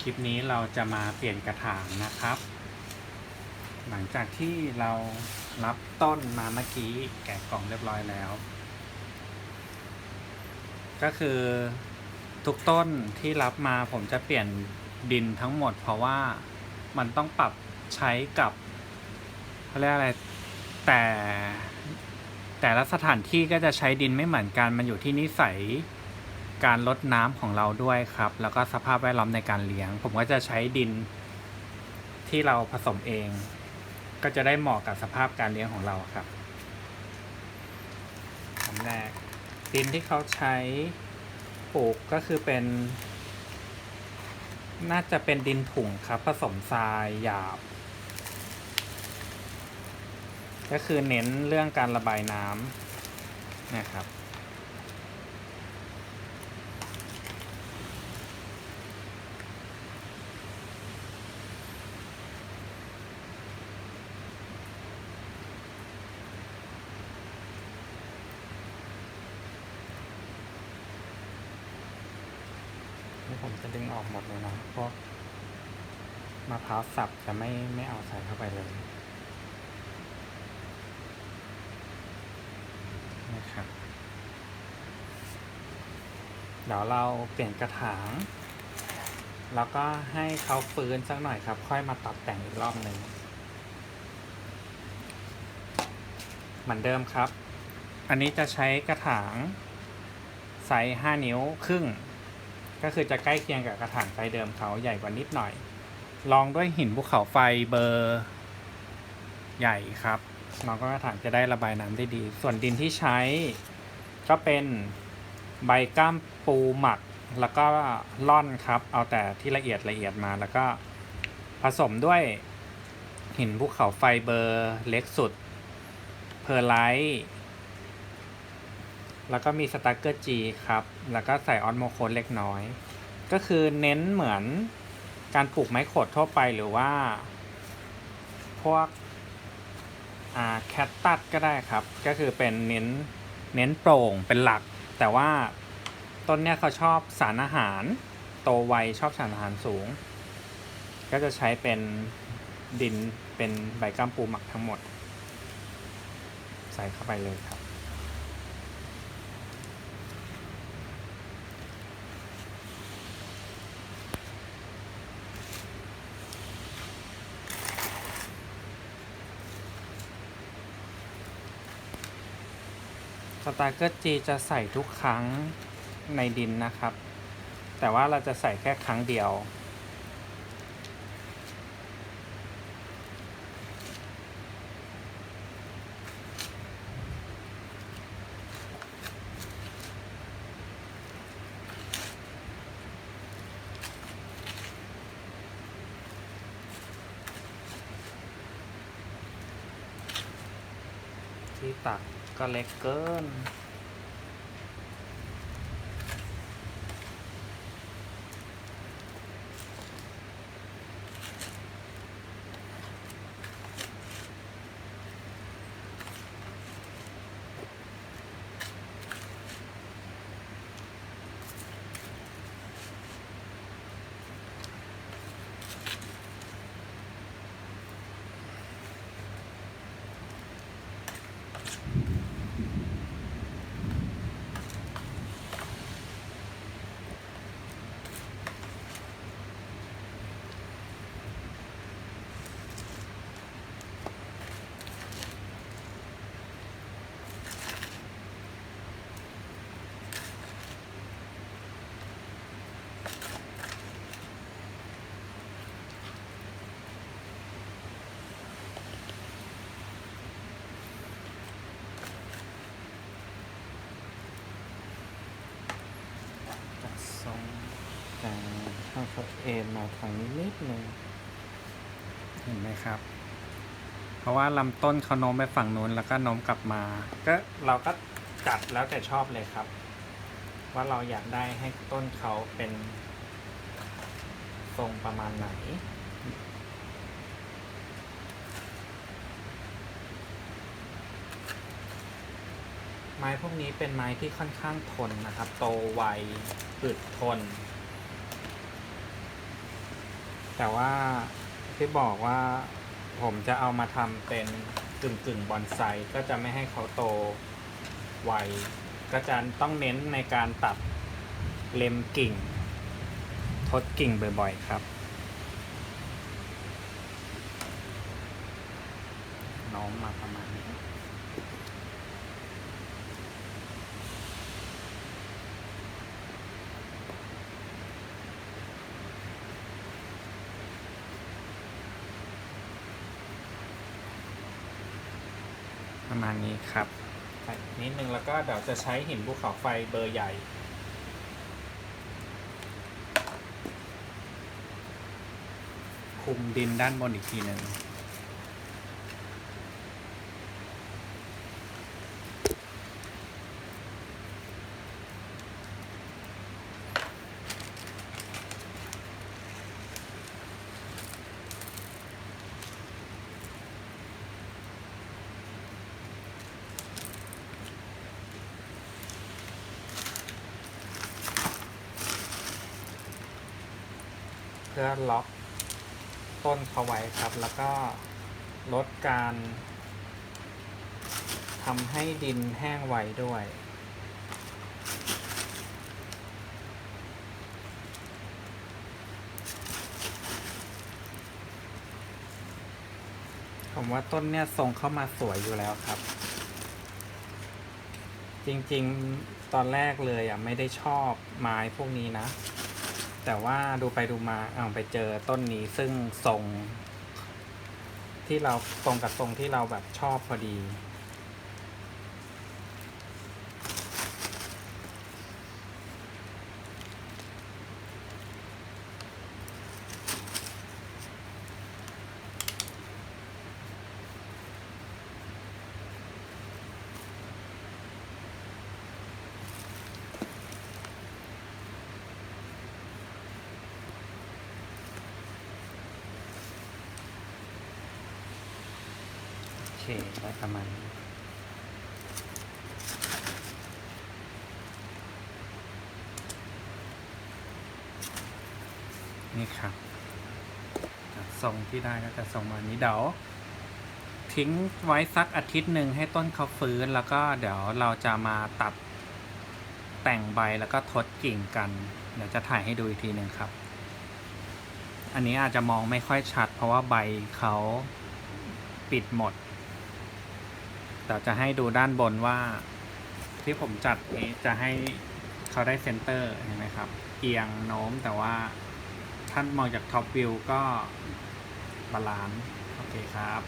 คลิปนี้เราจะมาเปลี่ยนกระถางนะครับ หลังจากที่เรารับต้นมาเมื่อกี้แกะกล่องเรียบร้อยแล้ว ก็คือทุกต้นที่รับมาผมจะเปลี่ยนดินทั้งหมด เพราะว่ามันต้องปรับใช้กับเขาเรียกอะไรแต่แต่ละสถานที่ก็จะใช้ดินไม่เหมือนกันมันอยู่ที่นิสัย การลดน้ำของเราด้วยครับ แล้วก็สภาพแวดล้อมในการเลี้ยง ผมก็จะใช้ดินที่เราผสมเอง ก็จะได้เหมาะกับสภาพการเลี้ยงของเราครับอันแรกดินที่เขาใช้ปลูกก็คือเป็น น่าจะเป็นดินถุงครับ ผสมทรายหยาบ ก็คือเน้นเรื่องการระบายน้ำนะครับ ผมจะดึงออกหมดเลยนะพวกมะพร้าวสับจะไม่ไม่เอาใส่เข้าไปเลยนะครับเดี๋ยวเราเปลี่ยนกระถาง แล้วก็ให้เขาฟื้นสักหน่อยครับ ค่อยมาตัดแต่งอีกรอบหนึ่งเหมือนเดิมครับ อันนี้จะใช้กระถางไซส์5นิ้วครึ่ง ก็คือจะใกล้เคียงกับกระถางไฟเดิมเขาใหญ่กว่านิดหน่อย ลองด้วยหินภูเขาไฟเบอร์ใหญ่ครับน้องก็กระถางจะได้ระบายน้ำได้ดี ส่วนดินที่ใช้ ก็เป็นใบก้ามปูหมักแล้วก็ล่อนครับ เอาแต่ที่ละเอียดละเอียดมา แล้วก็ผสมด้วยหินภูเขาไฟเบอร์เล็กสุด เพอร์ไลท์ แล้วก็มีสตาร์เกอร์จีครับ แล้วก็ใส่ออนโมโคนเล็กน้อย ก็คือเน้นเหมือนการปลูกไม้ขดทั่วไปหรือว่า พวกแคตตัสก็ได้ครับ ก็คือเป็นเน้นเน้นโปร่งเป็นหลัก แต่ว่าต้นเนี้ยเขาชอบสารอาหาร โตไวชอบสารอาหารสูง ก็จะใช้เป็นดินเป็นใบก้ามปูหมักทั้งหมด ใส่เข้าไปเลยครับ สตาร์เกอร์จีจะใส่ทุกครั้งในดินนะครับ แต่ว่าเราจะใส่แค่ครั้งเดียว ที่ตัก ก็เล็กเกิน จัดทรงแต่ ถ้าเขาเอ็นมาทางนี้นิดนึงเห็นไหมครับ เพราะว่าลำต้นเขาโน้มไปฝั่งนู้นแล้วก็โน้มกลับมา ก็เราก็จัดแล้วแต่ชอบเลยครับ ว่าเราอยากได้ให้ต้นเขาเป็น ทรงประมาณไหนไม้พวกนี้เป็นไม้ที่ค่อนข้างทนนะครับ โตไวอึดทน แต่ว่าที่บอกว่าผมจะเอามาทำเป็นกึ่งกึ่งบอนไซก็จะไม่ให้เขาโตไวก็จะต้องเน้นในการตัดเล็มกิ่ง ทดกิ่งบ่อยๆครับ น้องมาประมาณนี้ ประมาณนี้ครับใส่นิดนึงแล้วก็เดี๋ยวจะใช้หินภูเขาไฟเบอร์ใหญ่ คุมดินด้านบนอีกทีหนึ่ง เพื่อล็อกต้นเขาไว้ครับ แล้วก็ลดการทำให้ดินแห้งไวด้วย ผมว่าต้นเนี่ยทรงเข้ามาสวยอยู่แล้วครับ จริงๆ ตอนแรกเลยอะ ไม่ได้ชอบไม้พวกนี้นะ แต่ว่าดูไปดูมาเอาไปเจอต้นนี้ซึ่งทรง ที่เราตรงกับทรงที่เราแบบชอบพอดี เคได้ประมาณนี้นี่ครับจากทรงที่ได้ก็จะทรงมานี้เดี๋ยวทิ้งไว้สักอาทิตย์หนึ่งให้ต้นเขาฟื้นแล้วก็เดี๋ยวเราจะมาตัดแต่งใบแล้วก็ทดกิ่งกัน เดี๋ยวจะถ่ายให้ดูอีกทีหนึ่งครับ อันนี้อาจจะมองไม่ค่อยชัด เพราะว่าใบเขาปิดหมด แต่จะให้ดูด้านบนว่า ที่ผมจัดนี้จะให้เขาได้เซนเตอร์เห็นไหมครับเอียงโน้มแต่ว่าท่านมองจากท็อปวิวก็บาลานซ์โอเคครับ